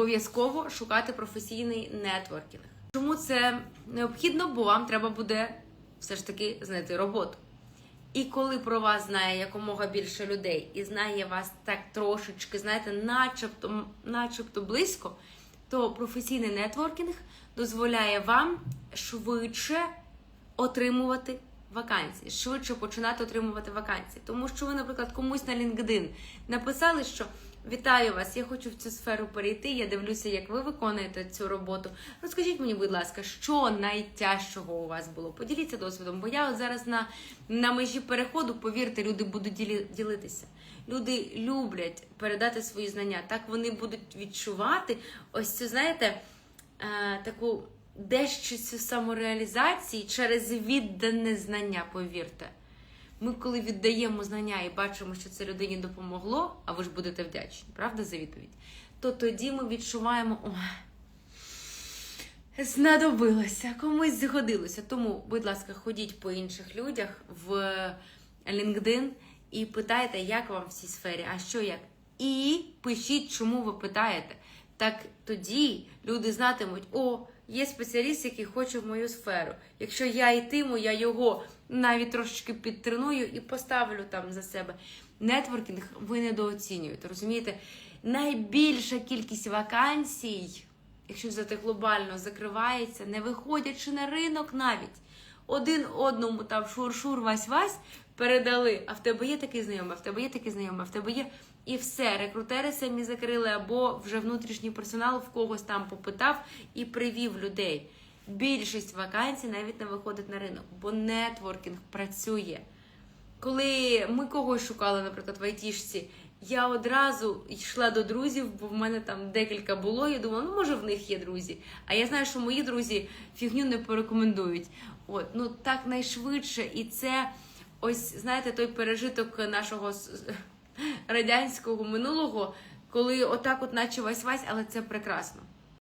обов'язково шукати професійний нетворкінг. Чому це необхідно? Бо вам треба буде все ж таки знайти роботу. І коли про вас знає якомога більше людей і знає вас так трошечки, знаєте, начебто, начебто близько, то професійний нетворкінг дозволяє вам швидше отримувати вакансії, швидше починати отримувати вакансії. Тому що ви, наприклад, комусь на LinkedIn написали, що вітаю вас, я хочу в цю сферу перейти. Я дивлюся, як ви виконуєте цю роботу. Розкажіть мені, будь ласка, що найтяжчого у вас було? Поділіться досвідом, бо я от зараз на, на межі переходу, повірте, люди будуть ділитися. Люди люблять передати свої знання. Так вони будуть відчувати ось цю, знаєте, е, таку дещо цю самореалізацію через віддане знання, повірте. Ми, коли віддаємо знання і бачимо, що це людині допомогло, а ви ж будете вдячні, правда, за відповідь? То тоді ми відчуваємо, ой, знадобилося, комусь згодилося. Тому, будь ласка, ходіть по інших людях в LinkedIn і питайте, як вам в цій сфері, а що як. І пишіть, чому ви питаєте. Так тоді люди знатимуть, о, є спеціаліст, який хоче в мою сферу. Якщо я йтиму, я його навіть трошечки підтреную і поставлю там за себе. Нетворкінг ви недооцінюєте. Розумієте? Найбільша кількість вакансій, якщо взяти глобально, закривається, не виходячи на ринок навіть. Один одному там шур-шур, вась-вась передали. А в тебе є такий знайомий, а в тебе є такий знайомий, а в тебе є. І все, рекрутери самі закрили, або вже внутрішній персонал в когось там попитав і привів людей. Більшість вакансій навіть не виходить на ринок, бо нетворкінг працює. Коли ми когось шукали, наприклад, в айтішці, я одразу йшла до друзів, бо в мене там декілька було. Я думала, ну може в них є друзі. А я знаю, що мої друзі фігню не порекомендують. От, ну так найшвидше, і це ось знаєте, той пережиток нашого радянського минулого, коли отак, от наче вась-вась, але це прекрасно.